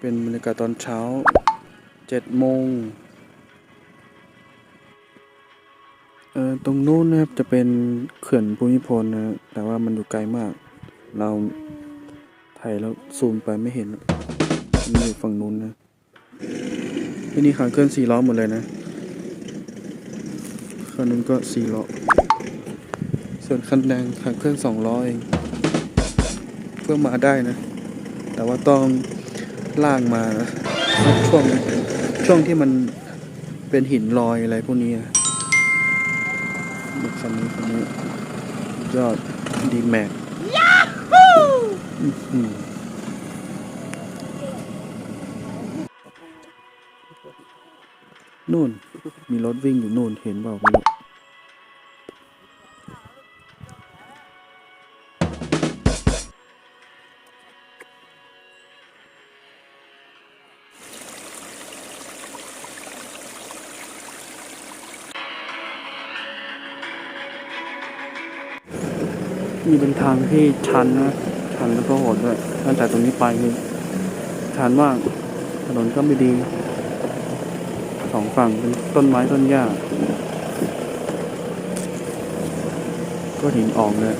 เป็นบรรยากาศตอนเช้าเจ็ดโมงเอ่อตรงนู้นนะครับจะเป็นเขื่อนภูมิพลนะ แต่ว่ามันอยู่ไกลมาก เราถ่ายแล้วซูมไปไม่เห็นมันอยู่ฝั่งนู้นนะที่นี่ขังเคลื่อนสี่ล้อหมดเลยนะคันนู้นก็สี่ล้อ ส่วนคันแดงขังเคลื่อนสองล้อเอง เพื่อมาได้นะ แต่ว่าต้อง ลากมานะช่วงช่วงที่มันเป็นหินลอยอะไรพวกนี้นะนี่คันนี้คันนี้ยอดดีแม็กนู่น มีรถวิ่งอยู่นู่นเห็นเปล่าไม่รู้ นี่เป็นทางที่ชันนะชันแล้วก็โหดด้วยตั้งแต่ตรงนี้ไปคือชันมากถนนก็ไม่ดีสองฝั่งเป็นต้นไม้ต้นหญ้าก็หินอ่องเลย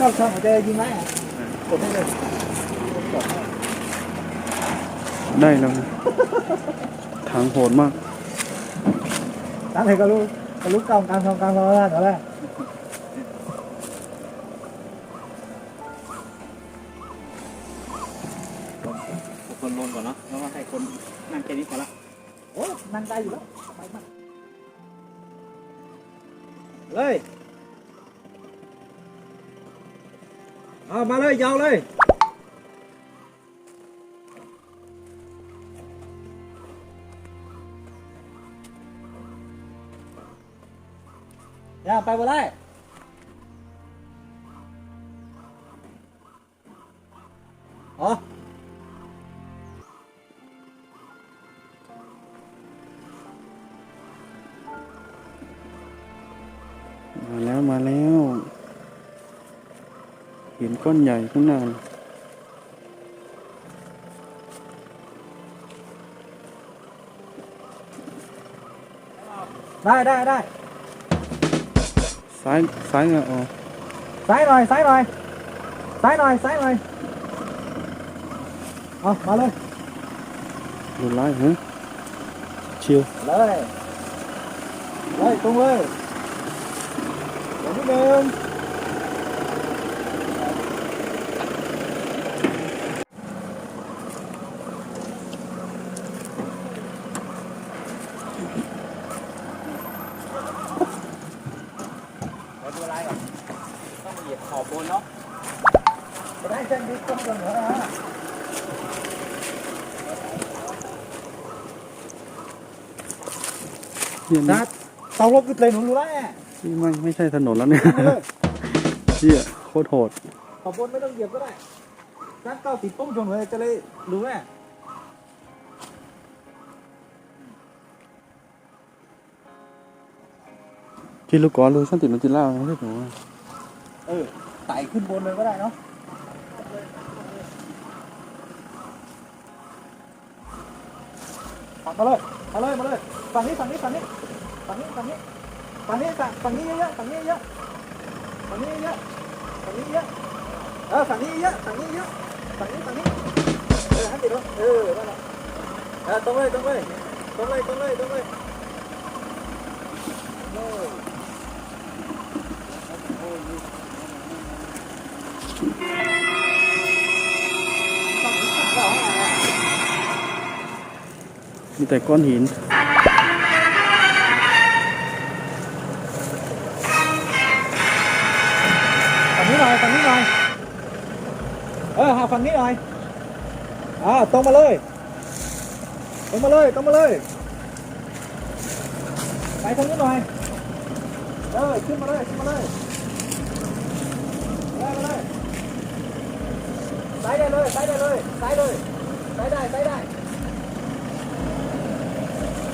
ยิงดิสเข้าช่องหัวใจยิงไหมอะกดได้เลยได้แล้วนะทางโหดมากตามให้ก็รู้ก็รู้กลางกลางทองกลางรอแล้วเดี๋ยวคนลงก่อนเนาะแล้วก็ให้คนนั่งแค่นี้พอละโอ้นั่งได้อยู่แล้วสบายมาเลย เอามาเลยยาวเลยย่าไปบ่ได้อ๋อมาแล้วมาแล้ว hiện con nhảy cũng là đây đây đây. Sái sái ngựa sái rồi sái rồi. Sái rồi sái rồi. Ờ vào ờ, lên. Rồi lái hả? Chiều. Đây. Đây tung ơi. Cảm ơn เหยียบขอบบนเนาะจะได้เส้นดิสต้องกันเหรอฮะเนี่ยนันะดเตาลบกึดเลยหนูรู้แล้วนี่มันไม่ใช่ถนนแล้วเนี่ยเอาเลยเหี้ยโคตรโหดขอบบนไม่ต้องเหยียบก็ได้นัดเก้าติดป้องชนเลยจะเลยรู้แน่กินลูกก้อนรู้สั้นติดมันกินเหล้าไม่ใช่หนูเออ ไต่ขึ้นบนเลยก็ได้เนาะปักมาเลย มาเลย มาเลย ฝั่งนี้ ฝั่งนี้ ฝั่งนี้ ฝั่งนี้ ฝั่งนี้ ฝั่งนี้ ฝั่งฝั่งนี้เยอะๆฝั่งนี้เยอะฝั่งนี้เยอะฝั่งนี้เยอะเออ ฝั่งนี้เยอะฝั่งนี้เยอะฝั่งนี้ ฝั่งนี้ เออให้ติดแล้วเออนั่นแหละเออตรงเลยตรงเลยตรงเลยตรงเลยตรงเลยโอ้ย มีแต่ก้อนหินฝั่งนี้หน่อยฝั่งนี้หน่อย เออหาฝั่งนี้หน่อย อ่าตรงมาเลย ตรงมาเลยตรงมาเลย ไปทางนี้หน่อย เออขึ้นมาเลยขึ้นมาเลย มาเลยมาเลยายได้เลยซ้ายได้เลยซ้ายเลยซ้ายได้ซ้ายได้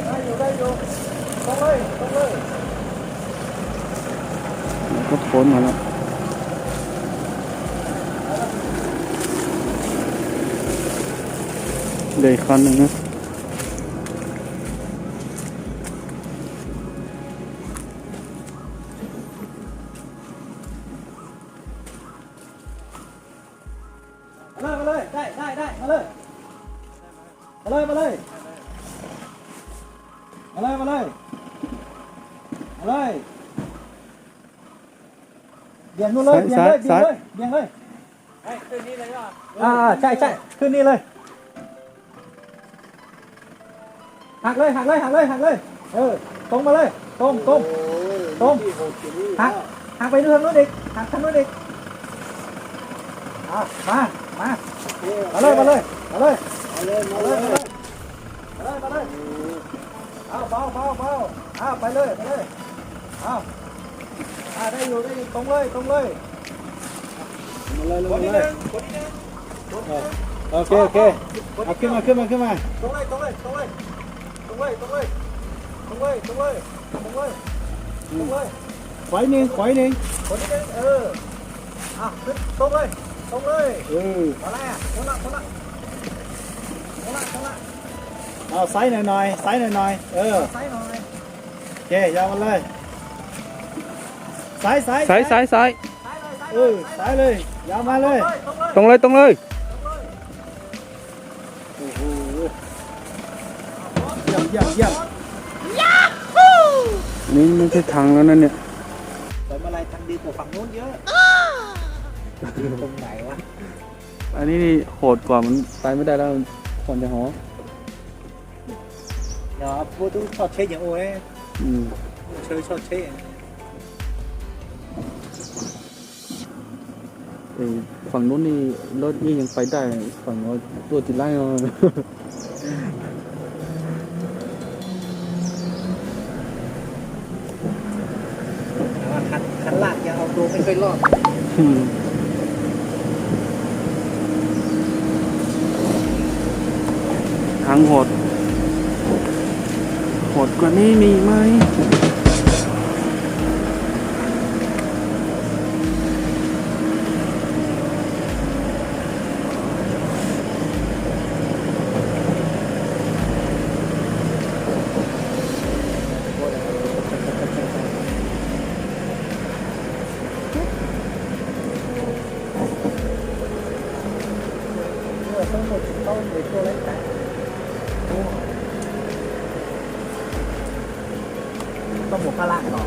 ได้อยู่ได้อยู่ตรงเลยตรงเลยก็โค้นมาแล้วเดี๋ยวอีกคันหนึ่งนะ นู่นเลยเบี่ยงเลยเบี่ยงเลยเบี่ยงเลยไอ้ยคืนนี้เลยว่าอ่าใช่ใช่ขึ้นนี่เลยหักเลยหักเลยหักเลยหักเลย เออตรงมาเลยตรงตรงตรงหักหักไปทางนู้นอีกหักทางนู้นอีกอะมามามาเลยมาเลยมาเลยมาเลยมาเลยมาเลยมาเลยมาเลยเอาเบาเบาเบาเอาไปเลยไปเลยเอา À đây rồi, đây, Tống ơi, Tông ơi. Một đi một lên. Có đi lên. Ờ, ok, ok. À, kia mà, kia mà, kia mà. Tống ơi, Tống ơi, Tống ơi. Tống ơi, Tống ơi. Tống ơi, Tống ơi. Tống ơi. Tống ơi. Ừ. Quái đi, quái đi. Quái đi, ừ. À, Tống ơi. Tống ơi. Ừ. Đó là, Tống lại, Tống lại. Tống lại, Tống lại. À, xoáy này nồi, xoáy nè nồi. Ừ. Xoáy nồi. Ok, giao lên. ซ้ายสายสายสายซ้ายเออซ้ายเลยยาวมาเลยตรงเลยตรงเลยยี่ยมเยี่ยมเยี่นี่ไม่ใช่ทางแล้วนั่นเนี่ยแต่มาลายทางดีกว่าฝั่งนู้นเยอะตรงไหนวะอันนี้นี่โหดกว่ามันสายไม่ได้แล้วคนจะหอเดี๋ยวพูดถึงชอบเช็คอย่างโอ้ยอืมเชยชอบเช็ค ฝั่งนู้นนี่รถนี่ยังไปได้ ฝั่งโน้นตัวติดไล่เอาแต่ว่าคันคันลากยังเอาตัวไม่เคยรอดอืมทางโหดโหดกว่านี้มีไหม ต้องหมดเข้าในตัวเลขแปดต้องหมดพลังหรอ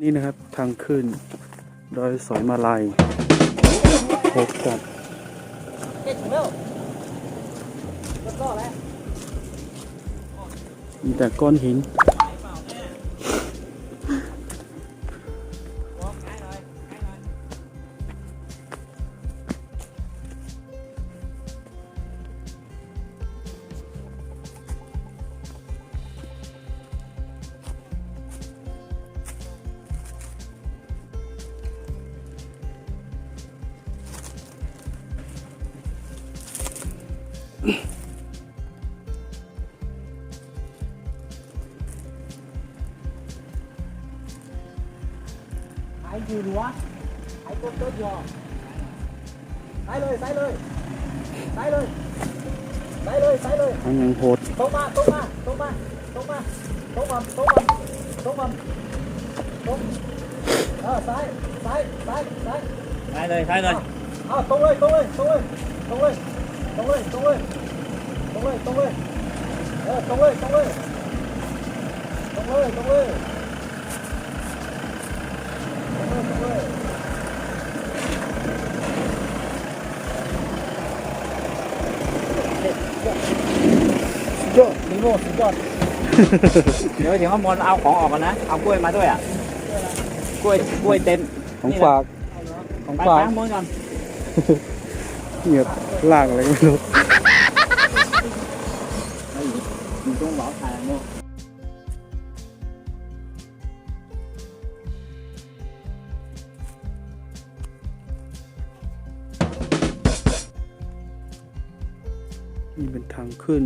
นี่นะครับทางขึ้นดอยสอยมาลายพบกับเอ็ดแล้วมีแต่ก้อนหิน Hãy nhìn quá. Hãy tốt tốt nhò Sái lời, sái lời. Sái lời. Sái lời, sái lời. Anh ăn hột Tông ba, tông ba, tông ba Tông ba, tông bầm, tông bầm Tông bầm. Tông Ờ, sái, sái, sái, sái Sái lời, sái lời. À, à, ờ, tông ơi, tông ơi, tông ơi Tông ơi. ตรงเลยตรงเลยตรงเลยตรงเลยเออตรงเลยตรงเลยตรงเลยตรงเลยเดี๋ยวถึงก็วข้างบนเอาของออกกันนะ เอากล้วยมาด้วยอะ กล้วยกล้วยเต็มของฝาก ของฝากข้างบนก่อน เหยียบล่างอะไรไม่รู้อยู่ตรงเหลาถ่ายโม่นี่เป็นทางขึ้น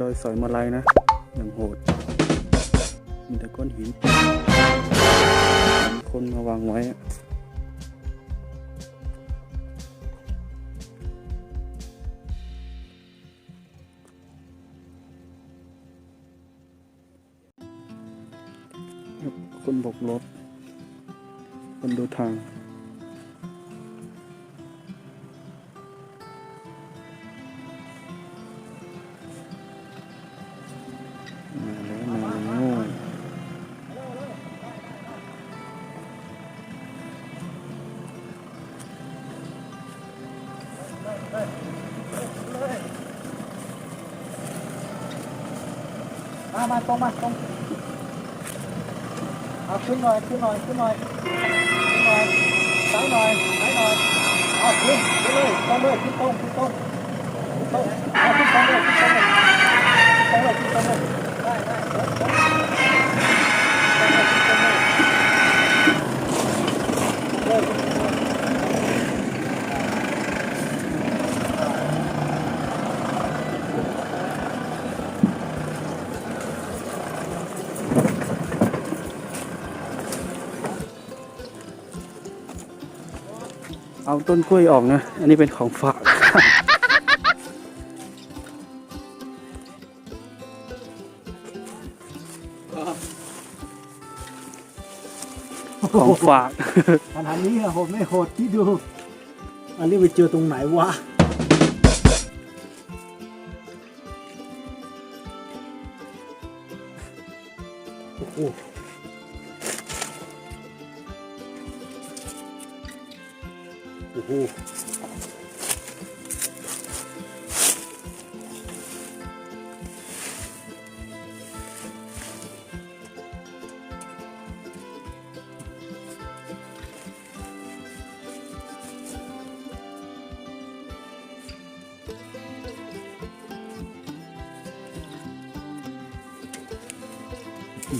ดอยสอยมาลายนะ อย่างโหด มีแต่ก้อนหิน คนมาวางไว้ รถคนดูทางมาแล้วมาแล้วมามาตรงมาตรง เอาขึ้นหน่อยขึ้นหน่อยขึ้นหน่อยขึ้นหน่อยซ้ายหน่อยซ้ายหน่อยเอาขึ้นขึ้นเลยตรงเลยขึ้นตรงขึ้นตรงขึ้นตรงเอาขึ้นตรงเลยขึ้นตรงเลยขึ้นตรงเลยขึ้นตรงเลยได้ได้ เอาต้นกล้วยออกนะ อันนี้เป็นของฝาก ของฝากขนาดนี้อะโหดไม่โหดที่ดู อันนี้ไปเจอตรงไหนวะโอ้ 哦。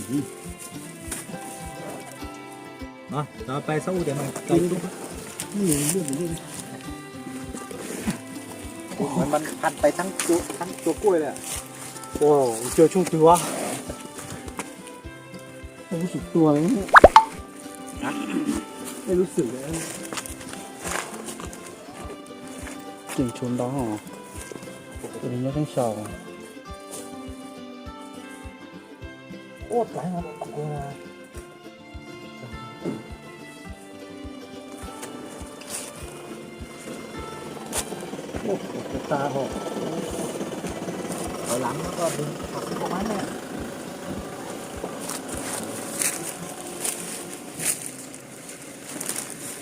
嗯，啊，那摆十五点嘛，走。 นี่เลือดมันเลืดมันพันไปทั้งตัวทั้งตัวกล้วยเลยโอ้เจอช่วงตัวไม่รู้สึกตัวเลยไม่รู้สึกเลยเก่งชนดองหรอเป็นี้ต้องชาวโอ้ตายแล้วกูนะ ตาหกเอาหลังแล้วก็ดึงปักประมาณเนี้ย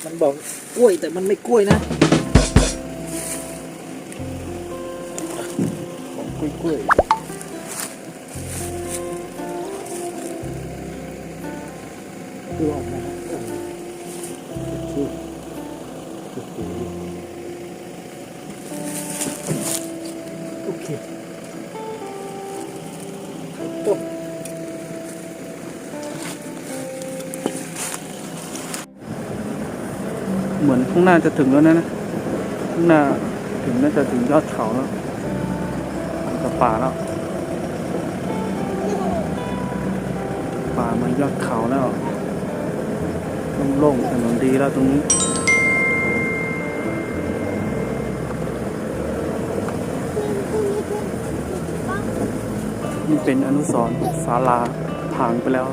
มันบอกกล้วยแต่มันไม่กล้วยนะของกล้วยกล้วยคือออกมาโอเคจบเหมือนข้างหน้าจะถึงแล้วนะนะข้างหน้าถึงน่าจะถึงยอดเขาแล้วกับป่าแล้วป่ามายอดเขาแล้วโล่งๆถนนดีแล้วตรงนี้ นี่เป็นอนุสรณ์ศาลาพังไปแล้ว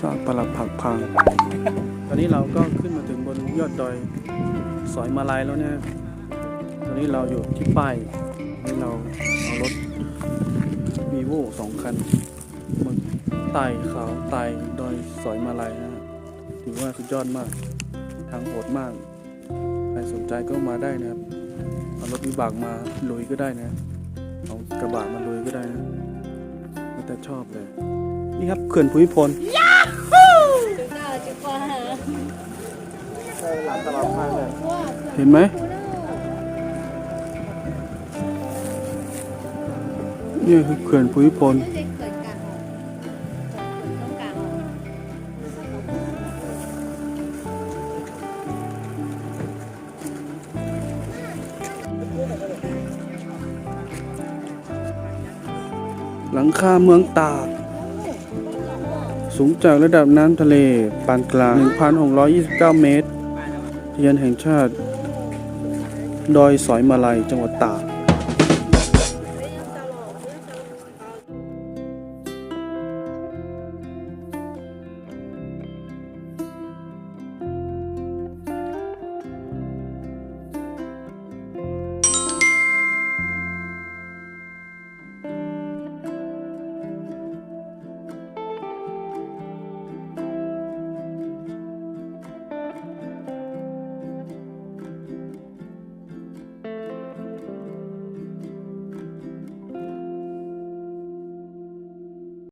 ซากปรักผักพัง ตอนนี้เราก็ขึ้นมาถึงบนยอดดอย สอยมาลายแล้วเนี่ย ตอนนี้เราอยู่ที่ป้าย สองคันมาไต่เขาไต่ดอยสอยมาลายนะฮะถือว่าสุดยอดมาก ทางโหดมาก ใครสนใจก็มาได้นะครับ เอารถวิบากมาลุยก็ได้นะ เอากระบะมาลุยก็ได้นะแล้วแต่ชอบเลย นี่ครับเขื่อนภูมิพลหลังตลอดทางเลยเห็นไหม นี่คือเขื่อนภูมิพลหลังคาเมืองตาก สูงจากระดับน้ำทะเล ปานกลาง 1,629 เมตรเทียนแห่งชาติ ดอยสอยมาลัยจังหวัดตาก